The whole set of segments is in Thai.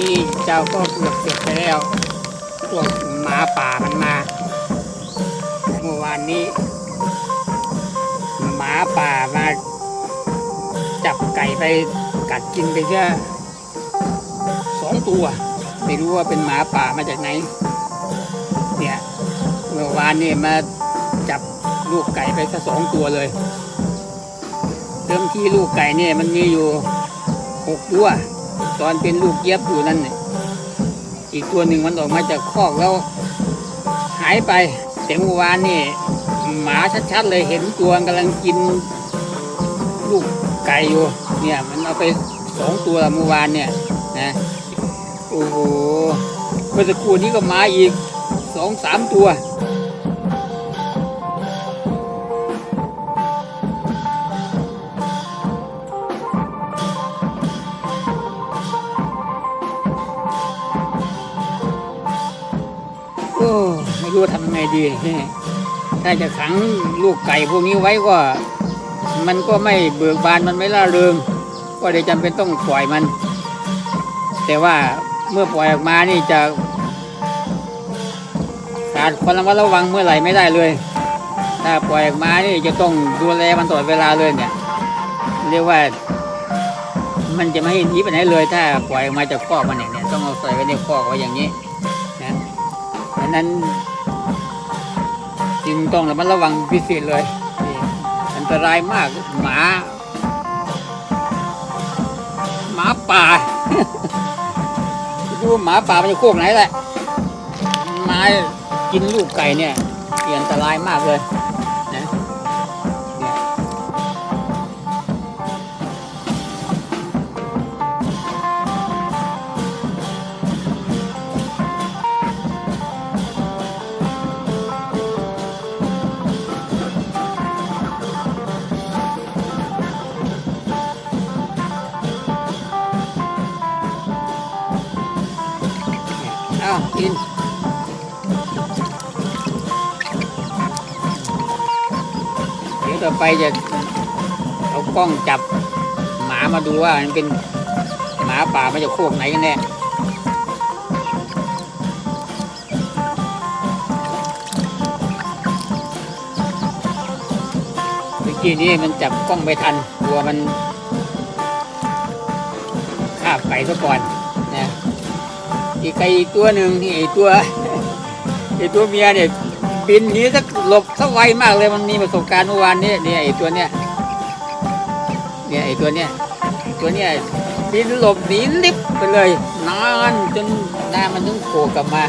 นี้เจ้าก็เกือบเสร็จไปแล้วพวกหมาป่ามันมาเมื่อวานนี้หมาป่ามาจับไก่ไปกัดกินไปเช่สองตัว ไม่รู้ว่าเป็นหมาป่ามาจากไหน เนี่ยเมื่อวานนี่มาจับลูกไก่ไปซะสองตัวเลยเติมที่ลูกไก่เนี่ยมันมีอยู่หกตัว ตอนเป็นลูกเย็บอยู่นั่นเนี่ยอีกตัวหนึ่งมันออกมาจากคอกแล้วหายไปแต่เมื่อวานนี่หมาชัดๆเลยเห็นตัวกำลังกินลูกไก่อยู่เนี่ยมันเอาไปสองตัวเมื่อวานเนี่ยนะโอ้โหเมื่อสักครู่นี้ก็มาอีกสองสามตัว ไม่รู้ทำไงดี ถ้าจะขังลูกไก่พวกนี้ไว้ก็ มันก็ไม่เบิกบานมันไม่ล่าเริง ก็เลยจำเป็นต้องปล่อยมัน แต่ว่าเมื่อปล่อยออกมานี่จะขาดความระมัดระวังเมื่อไหร่ไม่ได้เลย ถ้าปล่อยออกมานี่จะต้องดูแลมันตลอดเวลาเลยเนี่ย เรียกว่ามันจะไม่หนีไปไหนเลย ถ้าปล่อยออกมาจากคอกมันเนี่ยเนี่ยต้องเอาใส่ไว้ในคอกไว้อย่างนี้นะดังนั้น จึงต้องระมัดระวังพิเศษเลย อันตรายมากหมา หมาป่าดูหมาป่ามันจะโคกไหนแหละมากินลูกไก่เนี่ยนี่อันตรายมากเลย เอากินเดี๋ยวต่อไปจะเอากล้องจับหมามาดูว่ามันเป็นหมาป่ามาจากโคกไหนกันแน่กี้นี้มันจับกล้องไม่ทันกลัวมันคาบไปซะก่อน อีกไก่ตัวหนึ่งที่ไอตัวไอตัวเมียเนี่ยบินหนีสักหลบสักไวมากเลยมันมีประสบการณ์เมื่อวานนี้เนี่ยไอตัวเนี้ยเนี่ยไอตัวเนี้ยตัวเนี้ยบินหลบหนีลิบไปเลยนานจนหน้ามันต้องโผล่กลับมา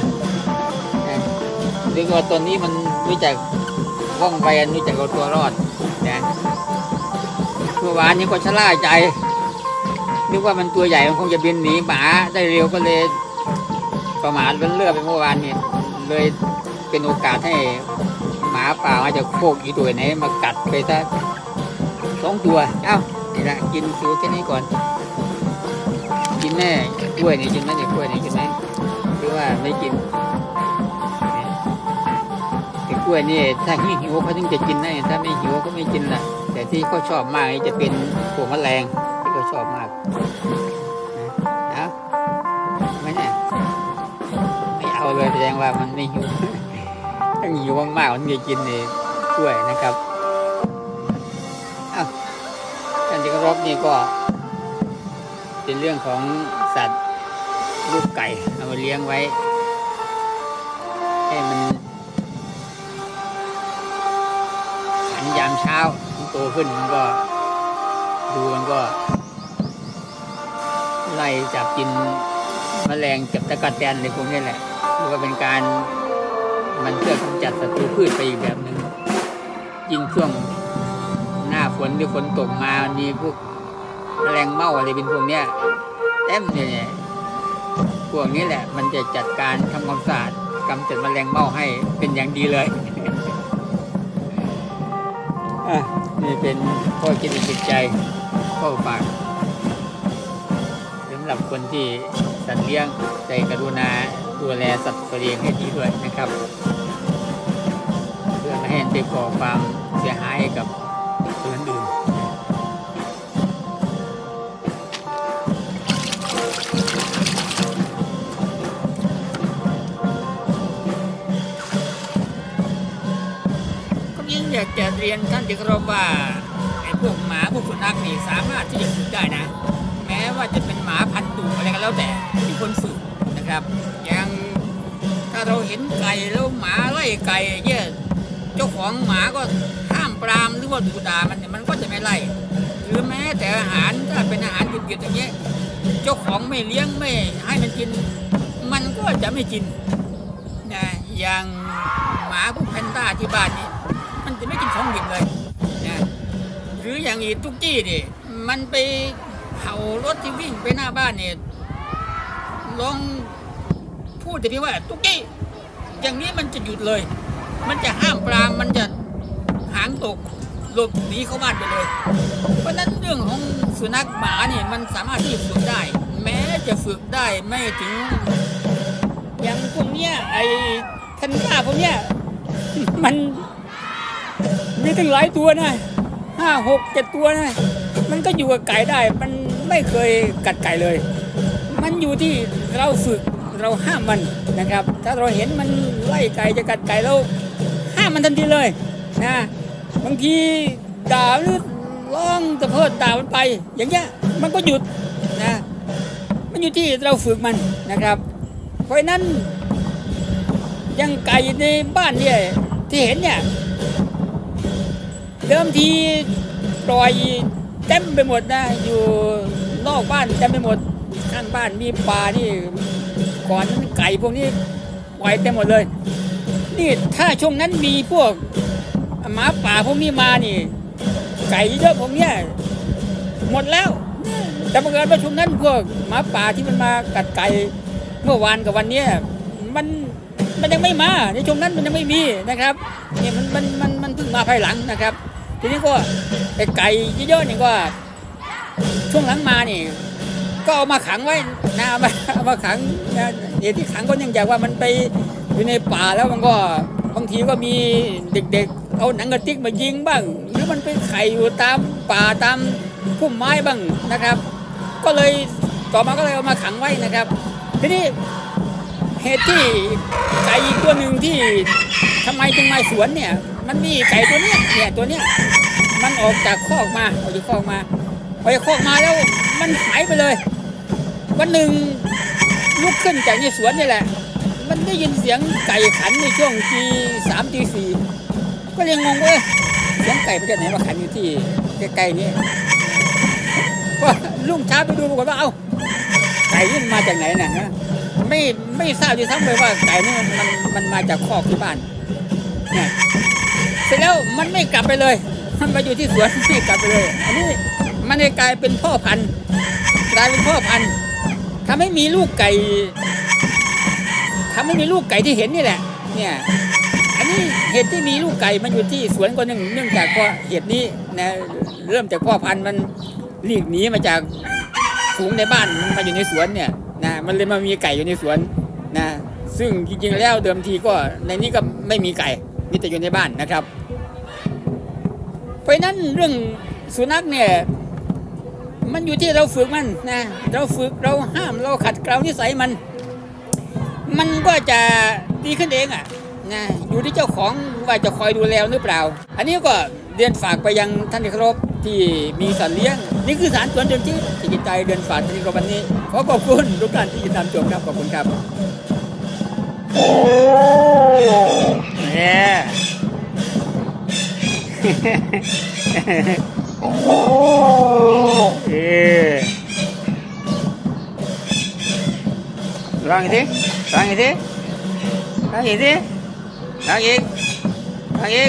เรียกว่าตัวนี้มันรู้จักว่องไวรู้จักเอาตัวรอดนะเมื่อวานนี้ก็ชะล่าใจนึกว่ามันตัวใหญ่มันคงจะบินหนีหมาได้เร็วก็เลย ประมาทเลื่อนเลือไปเมื่อวานนี้เลยเป็นโอกาสให้หมาป่ามาจากโคกอีตัวไหนมากัดไปซะสองตัว เอ้านี่ละกินสูแค่นี้ก่อน กินแน่กล้วยนี่กินไหมเนี่ยกล้วยนี่กินไหมหรือว่าไม่กินนี่แต่กล้วยนี่ถ้าหิวเขาถึงจะกินนะถ้าไม่หิวก็ไม่กินละแต่ที่เขาชอบมากจะเป็นพวกแมลง ดงว่ามันไม่หิวถ้าหิวมากๆมันจะกินในกล้วยนะครับอการที่เคารพนี่ก็ เป็นเรื่องของสัตว์ลูกไก่เอามาเลี้ยงไว้ ให้มันขันยามเช้ามันโตขึ้นมันก็ดูมันก็ ไล่จับกินแมลงจับตะกัดแตนในพวกนี้แหละ ถือว่าเป็นการมันเพื่อกำจัดศัตรูพืชไปอีกแบบหนึ่งยิ่งช่วงหน้าฝนหรือฝนตกมามีพวกแมลงเม่าอะไรเป็นพวกเนี้ยเต็มเลยเนี่ยพวกนี้แหละ มันจะจัดการทำความสะอาดกำจัดแมลงเม่าให้เป็นอย่างดีเลยนี่เป็นข้อคิดจิตใจข้อฝากสำหรับคนที่สัตว์เลี้ยงใจกรุณา ดูแลสัตว์เลี้ยงให้ดีด้วยนะครับ เพื่อไม่ให้ไปก่อความเสียหายกับตัวอื่นก็ยิ่งอยากจะเรียนท่านที่เคารบว่าไอ้พวกหมาพวกสุนัขนี่สามารถที่จะฝึกได้นะ แม้ว่าจะเป็นหมาพันตุอะไรก็แล้วแต่ที่คนฝึกนะครับอย่าาเราเห็นไก่แล้วหมาไล่ไก่เนี่ยเจ้าของหมาก็ห้ามปรามหรือว่าดูด่ามันมันก็จะไม่ไล่หรือแม้แต่อาหารถ้าเป็นอาหารดิบๆอย่างเงี้ยเจ้าของไม่เลี้ยงไม่ให้มันกิน มันก็จะไม่กินนะอย่างหมาพวกแพนด้าที่บ้านนี่มันจะไม่กินของดิบเลยนะหรืออย่างอีตุ๊กกี้นี่มันไปเห่ารถที่วิ่งไปหน้าบ้านเนี่ยลอง พูดแต่เพียงว่าตุ๊กกี้อย่างนี้มันจะหยุดเลย มันจะห้ามปรามมันจะหางตกหลบหนีเข้าบ้านไปเลย เพราะนั้นเรื่องของสุนัขหมาเนี่ยมันสามารถที่ฝึกได้ แม้จะฝึกได้ไม่ถึง อย่างพวกเนี้ยไอ้ทันด้าพวกเนี้ยมันมีตั้งหลายตัวนะห้าหกเจ็ดตัวนะ มันก็อยู่กับไก่ได้ มันไม่เคยกัดไก่เลย มันอยู่ที่เราฝึก เราห้ามมันนะครับ ถ้าเราเห็นมันไล่ไก่จะกัดไก่เราห้ามมันทันทีเลยนะบางทีด่าหรือร้องตะเพิดด่ามันไป อย่างเงี้ยมันก็หยุดนะมันอยู่ที่เราฝึกมันนะครับ เพราะนั้นยังไก่ในบ้านเนี่ยที่เห็นเนี่ยเดิมทีปล่อยเต็มไปหมดนะอยู่นอกบ้านเต็มไปหมดข้างบ้านมีปลานี่ ก่อนไก่พวกนี้ปล่อยเต็มหมดเลย นี่ถ้าช่วงนั้นมีพวกหมาป่าพวกนี้มานี่ ไก่เยอะพวกเนี้ยหมดแล้ว แต่บังเอิญว่าช่วงนั้นพวกหมาป่าที่มันมากัดไก่เมื่อวานกับวันเนี้ยมันมันยังไม่มาในช่วงนั้นมันยังไม่มีนะครับเนี่ยมันมันมันมันเพิ่งมาภายหลังนะครับ ทีนี้ก็ไอ้ไก่เยอะๆนี่ก็ช่วงหลังมานี่ ก็เอามาขังไว้นะเอามาเอามาขังนะเหตุที่ขังก็เนื่องจากว่ามันไปอยู่ในป่าแล้วมันก็บางทีก็มีเด็กๆ เอาหนังกระติกมายิงบ้าง หรือมันไปไข่อยู่ตามป่าตามพุ่มไม้บ้างนะครับ ก็เลยต่อมาก็เลยเอามาขังไว้นะครับ ทีนี้เหตุที่ไก่อีกตัวหนึ่งที่ทำไมจึงมาสวนเนี่ย มันมีไก่ตัวเนี้ยเนี่ยตัวเนี้ยมันออกจากคอกมาออกจากคอกมา ออกจากคอกมาแล้วมันหายไปเลย วันหนึ่งลุกขึ้นจากในสวนนี่แหละ มันได้ยินเสียงไก่ขันในช่วงตีสามตีสี่ก็เลยงงเว้ยเสียงไก่มาจากไหนมาขันอยู่ที่ใกล้ๆนี้ว่าลุงเช้าไปดูปรากฏว่าเอ้าไก่นี่มันมาจากไหนน่ะนะไม่ไม่ทราบด้วยซ้ำเลยว่าไก่นี่มันมันมันมาจากคอกที่บ้านเนี่ยเสร็จแล้วมันไม่กลับไปเลย มันมาอยู่ที่สวนไม่กลับไปเลย อันนี้ มันเลยกลายเป็นพ่อพันธุ์กลายเป็นพ่อพันธุ์ทำให้มีลูกไก่ทำให้มีลูกไก่ที่เห็นนี่แหละ เนี่ย อันนี้เหตุที่มีลูกไก่มันอยู่ที่สวนก็เนื่องเนื่องจากว่าเหตุนี้นะเริ่มจากพ่อพันธุ์มันหลีกหนีมาจากฝูงในบ้านมาอยู่ในสวนเนี่ยนะมันเลยมามีไก่อยู่ในสวนนะซึ่งจริงๆแล้วเดิมทีก็ในนี้ก็ไม่มีไก่มีแต่อยู่ในบ้านนะครับ เพราะนั้นเรื่องสุนัขเนี่ย มันอยู่ที่เราฝึกมันนะ เราฝึกเราห้ามเราขัดเกลานิสัยมัน มันก็จะดีขึ้นเองอะนะอยู่ที่เจ้าของว่าจะคอยดูแลหรือเปล่า อันนี้ก็เรียนฝากไปยังท่านที่เคารพที่มีสัตว์เลี้ยง นี่คือสารสวนจนที่ที่จิตใจเดินฝากท่านที่เคารพวันนี้ ขอขอบคุณทุกท่านที่ติดตามชมครับขอบคุณครับเนี่ย ลองอีกทีลองอีกทีลองอี